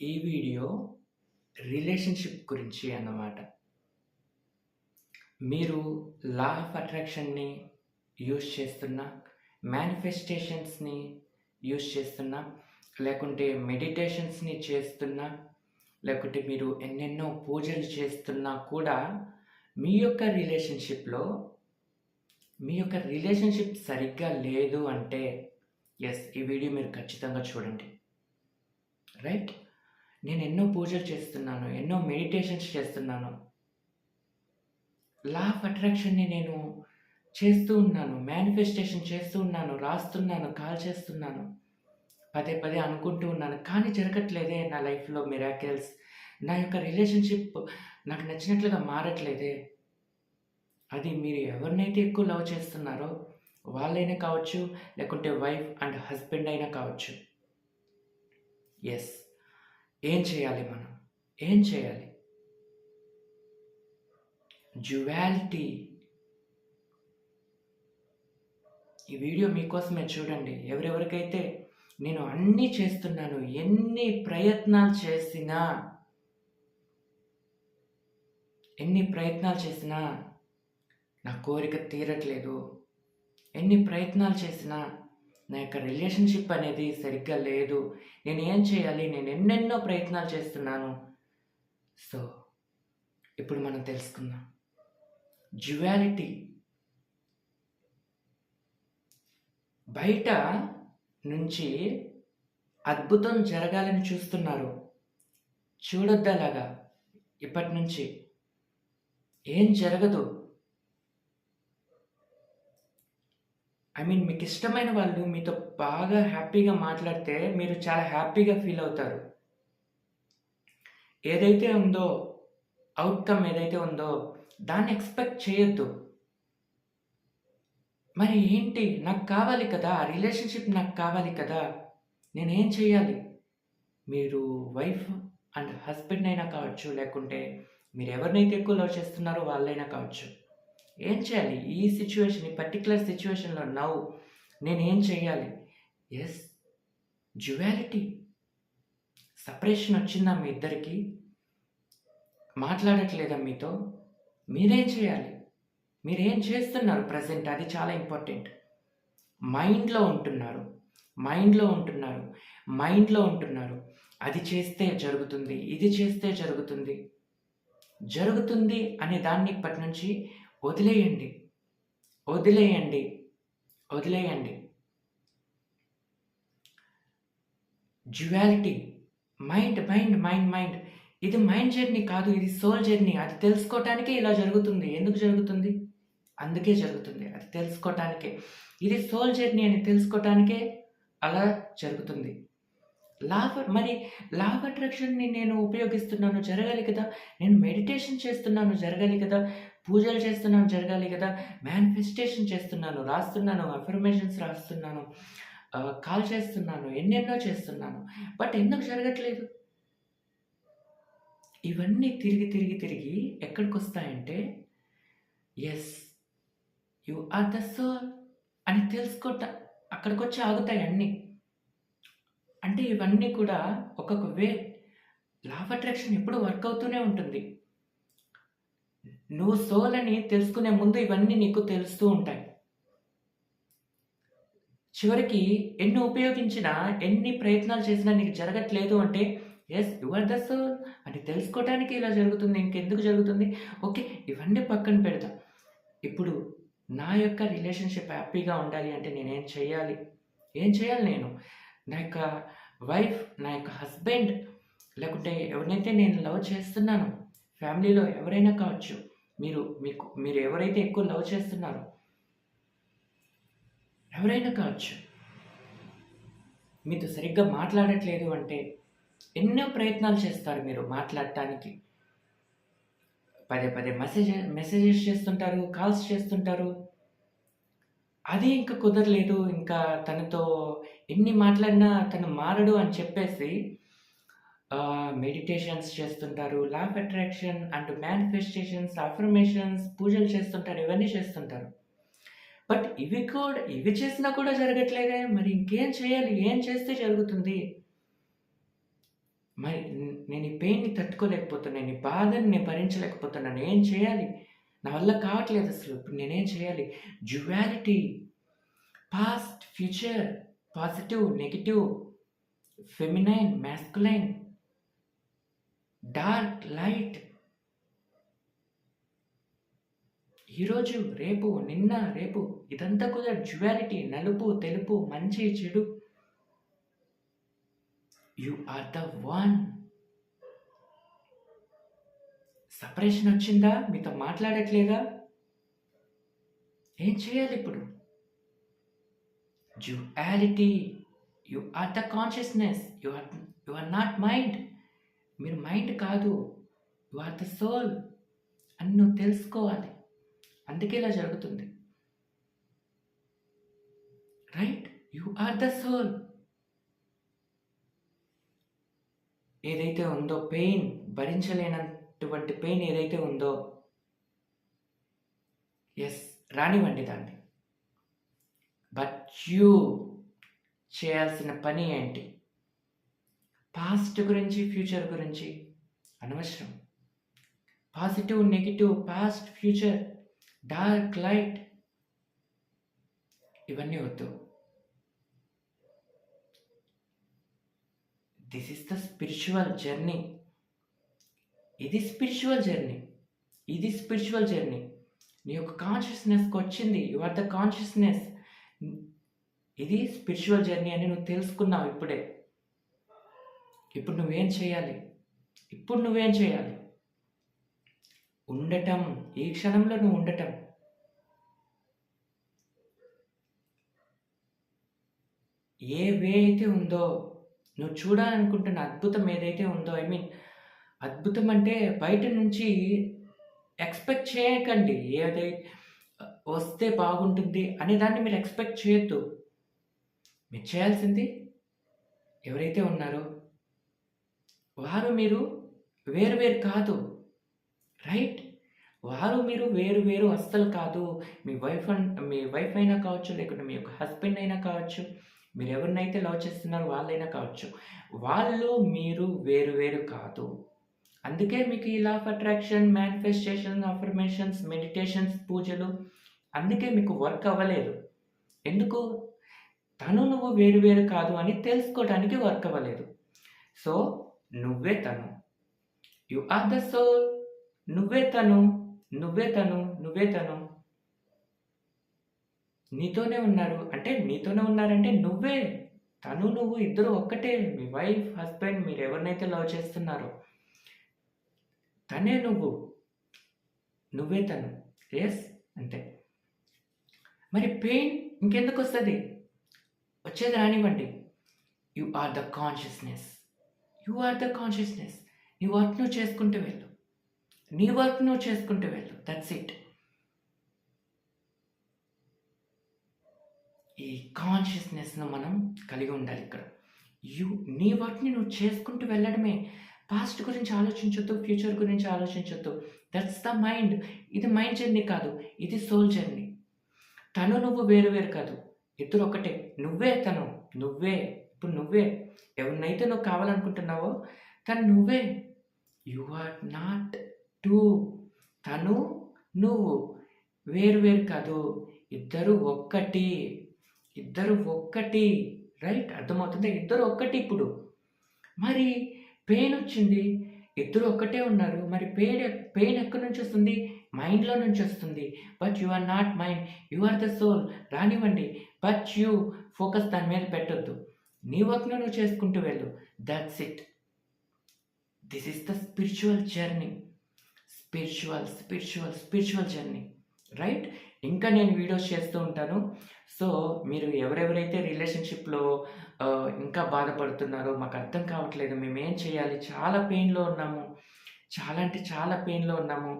ఈ video relationship గురించి అన్నమాట. మీరు లా ఆఫ్ అట్రాక్షన్‌ని యూజ్ చేస్తున్నా, మేనిఫెస్టేషన్స్‌ని యూజ్ చేస్తున్నా, లేకుంటే మెడిటేషన్స్‌ని చేస్తున్నా, లేకుంటే మీరు ఎన్నెన్నో పూజలు చేస్తున్నా కూడా మీ యొక్క రిలేషన్‌షిప్‌లో మీ యొక్క రిలేషన్‌షిప్ సరిగ్గా లేదు అంటే ఎస్ ఈ వీడియో మీరు ఖచ్చితంగా చూడండి. రైట్? నేను ఎన్నో పూజలు చేస్తున్నాను. ఎన్నో మెడిటేషన్స్ చేస్తున్నాను. లా ఆఫ్ అట్రాక్షన్‌ని నేను చేస్తూ ఉన్నాను. మేనిఫెస్టేషన్ చేస్తూ ఉన్నాను. రాస్తున్నాను. కాల్ చేస్తున్నాను. పదే పదే అనుకుంటూ ఉన్నాను. కానీ జరగట్లేదే నా లైఫ్‌లో మిరాకిల్స్. నా యొక్క రిలేషన్‌షిప్ నాకు నచ్చినట్లుగా మారట్లేదే. అది మీరు ఎవరినైతే ఎక్కువ లవ్ చేస్తున్నారో వాళ్ళైనా కావచ్చు, లేకుంటే వైఫ్ అండ్ హస్బెండ్ అయినా కావచ్చు. ఎస్ ఏం చేయాలి మనం? ఏం చేయాలి? జ్యువాలిటీ ఈ వీడియో మీకోసమే చూడండి. ఎవరెవరికైతే నేను అన్నీ చేస్తున్నాను. ఎన్ని ప్రయత్నాలు చేసినా ఎన్ని ప్రయత్నాలు చేసినా నా కోరిక తీరట్లేదు. ఎన్ని ప్రయత్నాలు చేసినా నా యొక్క రిలేషన్‌షిప్ అనేది సరిగ్గా లేదు. నేను ఏం చేయాలి? నేను ఎన్నెన్నో ప్రయత్నాలు చేస్తున్నాను. సో, ఇప్పుడు మనం తెలుసుకుందాం. జ్యువాలిటీ బయట నుంచి అద్భుతం జరగాలని చూస్తున్నారు. చూడొద్దలాగా ఇప్పటి నుంచి. ఏం జరగదు. ఐ మీన్ మీకు ఇష్టమైన వాళ్ళు మీతో బాగా హ్యాపీగా మాట్లాడితే మీరు చాలా హ్యాపీగా ఫీల్ అవుతారు. ఏదైతే ఉందో అవుట్కమ్ ఏదైతే ఉందో దాన్ని ఎక్స్‌పెక్ట్ చేయొద్దు. మరి ఏంటి? నాకు కావాలి కదా! ఆ రిలేషన్‌షిప్ నాకు కావాలి కదా! నేనేం చేయాలి? మీరు వైఫ్ అండ్ హస్బెండ్ అయినా కావచ్చు, లేకుంటే మీరు ఎవరినైతే ఎక్కువ లవ్ చేస్తున్నారో వాళ్ళైనా కావచ్చు. ఏం చేయాలి? ఈ సిచ్యువేషన్ ఈ పర్టికులర్ సిట్యుయేషన్‌లో నౌ నేనేం చేయాలి? ఎస్ జ్యువాలిటీ సపరేషన్ వచ్చిందా మీ ఇద్దరికీ? మాట్లాడట్లేదా మీతో? మీరేం చేయాలి? మీరేం చేస్తున్నారు ప్రెజెంట్? అది చాలా ఇంపార్టెంట్. మైండ్‌లో ఉంటున్నారు. మైండ్‌లో ఉంటున్నారు. మైండ్‌లో ఉంటున్నారు. అది చేస్తే జరుగుతుంది. ఇది చేస్తే జరుగుతుంది. జరుగుతుంది అనే దాన్ని ఇప్పటి నుంచి వదిలేయండి. వదిలేయండి. వదిలేయండి. Duality. Mind, mind, mind, mind. ఇది మైండ్ జర్నీ కాదు. ఇది సోల్ జర్నీ. అది తెలుసుకోవటానికే ఇలా జరుగుతుంది. ఎందుకు జరుగుతుంది? అందుకే జరుగుతుంది. అది తెలుసుకోవటానికే. ఇది సోల్ జర్నీ అని తెలుసుకోవటానికే అలా జరుగుతుంది. లా మరి లా ఆఫ్ అట్రాక్షన్‌ని నేను ఉపయోగిస్తున్నాను జరగాలి కదా! నేను మెడిటేషన్ చేస్తున్నాను జరగాలి కదా! పూజలు చేస్తున్నాను జరగాలి కదా! మేనిఫెస్టేషన్ చేస్తున్నాను, రాస్తున్నాను, అఫర్మేషన్స్ రాస్తున్నాను, కాల్ చేస్తున్నాను, ఎన్నెన్నో చేస్తున్నాను. బట్ ఎందుకు జరగట్లేదు? ఇవన్నీ తిరిగి, తిరిగి, తిరిగి ఎక్కడికొస్తాయంటే yes you are the soul అని తెలుసుకోట అక్కడికొచ్చి ఆగుతాయి అన్నీ. అంటే ఇవన్నీ కూడా ఒక్కొక్క వే. లా ఆఫ్ అట్రాక్షన్ ఎప్పుడు వర్క్ అవుతూనే ఉంటుంది. నువ్వు సోల్ అని తెలుసుకునే ముందు ఇవన్నీ నీకు తెలుస్తూ ఉంటాయి. చివరికి ఎన్ని ఉపయోగించినా, ఎన్ని ప్రయత్నాలు చేసినా నీకు జరగట్లేదు అంటే yes your are the soul అని తెలుసుకోవటానికి ఇలా జరుగుతుంది. ఇంకెందుకు జరుగుతుంది? ఓకే. ఇవన్నీ పక్కన పెడతా ఇప్పుడు నా యొక్క రిలేషన్‌షిప్ హ్యాపీగా ఉండాలి అంటే నేనేం చేయాలి? ఏం చేయాలి నేను? నా యొక్క వైఫ్, నా యొక్క హస్బెండ్ లేకుంటే ఎవరినైతే నేను లవ్ చేస్తున్నాను ఫ్యామిలీలో ఎవరైనా కావచ్చు. మీరు మీకు మీరు ఎవరైతే ఎక్కువ లవ్ చేస్తున్నారో ఎవరైనా కావచ్చు. మీతో సరిగ్గా మాట్లాడట్లేదు అంటే ఎన్నో ప్రయత్నాలు చేస్తారు మీరు మాట్లాడటానికి. పదే పదే మెసేజ్ మెసేజెస్ చేస్తుంటారు. కాల్స్ చేస్తుంటారు. అది ఇంకా కుదరలేదు. ఇంకా తనతో ఎన్ని మాట్లాడినా తను మారడు అని చెప్పేసి మెడిటేషన్స్ చేస్తుంటారు. Law of attraction and manifestations, affirmations, పూజలు చేస్తుంటారు. ఇవన్నీ చేస్తుంటారు. బట్ ఇవి కూడా ఇవి చేసినా కూడా జరగట్లేదే! మరి ఇంకేం చేయాలి? ఏం చేస్తే జరుగుతుంది? మరి నేను ఈ పెయిన్ని తట్టుకోలేకపోతున్నాను ఈ బాధని నేను భరించలేకపోతున్నాను ఏం చేయాలి నా వల్ల కావట్లేదు అసలు ఇప్పుడు నేనేం చేయాలి duality past future positive negative feminine masculine dark light. ఈరోజు రేపు నిన్న రేపు ఇదంతా కూడా డ్యువాలిటీ నలుపు తెలుపు మంచి చెడు. You are the one separation వచ్చిందా? మీతో మాట్లాడట్లేదా? ఏం చేయాలి ఇప్పుడు? Duality you are the consciousness you are you are not mind మీరు మైండ్ కాదు. యు ఆర్ ద సోల్ అని నువ్వు తెలుసుకోవాలి. అందుకే ఇలా జరుగుతుంది. Right? You are the soul. ఏదైతే ఉందో పెయిన్ భరించలేనటువంటి పెయిన్ ఏదైతే ఉందో ఎస్ రానివ్వండి దాన్ని. బట్ యూ చేయాల్సిన పని ఏంటి? పాస్ట్ గురించి ఫ్యూచర్ గురించి. అనవసరం. Positive negative past future dark light. ఇవన్నీ వద్దు. This is the spiritual journey ఇది స్పిరిచువల్ జర్నీ ఇది స్పిరిచువల్ జర్నీ నీ యొక్క కాన్షియస్నెస్కి వచ్చింది. యు ఆర్ ద కాన్షియస్నెస్ ఇది స్పిరిచువల్ జర్నీ అని నువ్వు తెలుసుకున్నావు ఇప్పుడే. ఇప్పుడు నువ్వేం చేయాలి? ఇప్పుడు నువ్వేం చేయాలి? ఉండటం ఈ క్షణంలో నువ్వు ఉండటం. ఏ వే అయితే ఉందో నువ్వు చూడాలనుకుంటున్న అద్భుతం ఏదైతే ఉందో ఐ మీన్ అద్భుతం అంటే బయట నుంచి ఎక్స్పెక్ట్ చేయకండి. ఏదై వస్తే బాగుంటుంది అనే దాన్ని మీరు ఎక్స్పెక్ట్ చేయొద్దు. మీరు చేయాల్సింది ఎవరైతే ఉన్నారో వారు మీరు వేరు వేరు కాదు. రైట్? వారు మీరు వేరు వేరు అస్సలు కాదు. మీ వైఫ్ మీ వైఫ్ అయినా కావచ్చు లేకుంటే మీ యొక్క హస్బెండ్ అయినా కావచ్చు మీరు ఎవరినైతే లవ్ చేస్తున్నారో వాళ్ళైనా కావచ్చు వాళ్ళు మీరు వేరు వేరు కాదు. అందుకే మీకు ఈ law of attraction manifestation affirmations meditations పూజలు అందుకే మీకు వర్క్ అవ్వలేదు. ఎందుకు? తను నువ్వు వేరు వేరు కాదు అని తెలుసుకోవడానికి వర్క్ అవ్వలేదు. సో నువ్వే తను యు ఆర్ ద సోల్ నువ్వే తను నువ్వే తను నువ్వే తను నీతోనే ఉన్నారు. అంటే నీతోనే ఉన్నారంటే నువ్వే. తను నువ్వు ఇద్దరు ఒక్కటే. మీ వైఫ్ హస్బెండ్ మీరు ఎవరినైతే లవ్ చేస్తున్నారో తనే నువ్వు. నువ్వే తను ఎస్ అంతే. మరి పెయిన్ ఇంకెందుకు వస్తుంది వచ్చేది రానివ్వండి. You are the consciousness you are the consciousness నీ వర్క్ నువ్వు చేసుకుంటూ వెళ్ళు. నీ వర్క్ నువ్వు చేసుకుంటూ వెళ్ళు. దట్స్ ఇట్ ఈ కాన్షియస్నెస్ను మనం కలిగి ఉండాలి ఇక్కడ. యు నీ వర్క్ని నువ్వు చేసుకుంటూ వెళ్ళడమే. పాస్ట్ గురించి ఆలోచించొద్దు ఫ్యూచర్ గురించి ఆలోచించొద్దు. దట్స్ ద మైండ్ ఇది మైండ్ జర్నీ కాదు ఇది సోల్ జర్నీ తను నువ్వు వేరు వేరు కాదు. ఇద్దరు ఒకటే. నువ్వే తను నువ్వే. ఇప్పుడు నువ్వే. ఎవరినైతే నువ్వు కావాలనుకుంటున్నావో తను నువ్వే. యు ఆర్ నాట్ టూ తను నువ్వు. వేరు వేరు కాదు. ఇద్దరు ఒక్కటి. ఇద్దరు ఒక్కటి. రైట్ అర్థమవుతుంది? ఇద్దరు ఒక్కటి ఇప్పుడు. మరి పెయిన్ వచ్చింది. ఇద్దరు ఒక్కటే ఉన్నారు. మరి పెయిన్ పెయిన్ ఎక్కడి నుంచి వస్తుంది? మైండ్లో నుంచి వస్తుంది. But you are not mind you are the soul రానివ్వండి. బట్ యూ ఫోకస్ దాని మీద పెట్టొద్దు. నీ వర్క్ను నువ్వు చేసుకుంటూ వెళ్ళు. That's it this is the spiritual journey spiritual spiritual spiritual journey right ఇంకా నేను వీడియోస్ చేస్తూ ఉంటాను. సో మీరు ఎవరెవరైతే రిలేషన్షిప్లో ఇంకా బాధపడుతున్నారో మాకు అర్థం కావట్లేదు. మేము ఏం చేయాలి? చాలా పెయిన్లో ఉన్నాము. చాలా అంటే చాలా పెయిన్లో ఉన్నాము.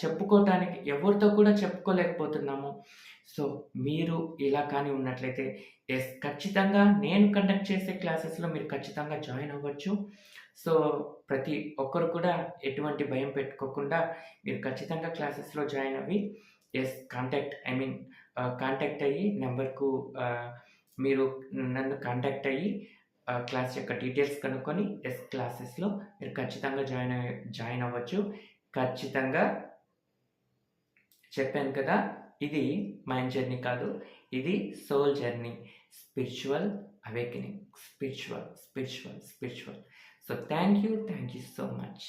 చెప్పుకోవటానికి ఎవరితో కూడా చెప్పుకోలేకపోతున్నాము. సో మీరు ఇలా కానీ ఉన్నట్లయితే ఎస్ ఖచ్చితంగా నేను కండక్ట్ చేసే క్లాసెస్లో మీరు ఖచ్చితంగా జాయిన్ అవ్వచ్చు. సో ప్రతి ఒక్కరు కూడా ఎటువంటి భయం పెట్టుకోకుండా మీరు ఖచ్చితంగా క్లాసెస్లో జాయిన్ అవ్వి. Yes contact I mean contact అయ్యి నెంబర్కు మీరు నన్ను కాంటాక్ట్ అయ్యి క్లాస్ యొక్క డీటెయిల్స్ కనుక్కొని ఎస్ క్లాసెస్లో మీరు ఖచ్చితంగా జాయిన్ జాయిన్ అవ్వచ్చు. ఖచ్చితంగా చెప్పాను కదా ఇది మైండ్ జర్నీ కాదు ఇది soul journey spiritual awakening spiritual spiritual spiritual so thank you thank you so much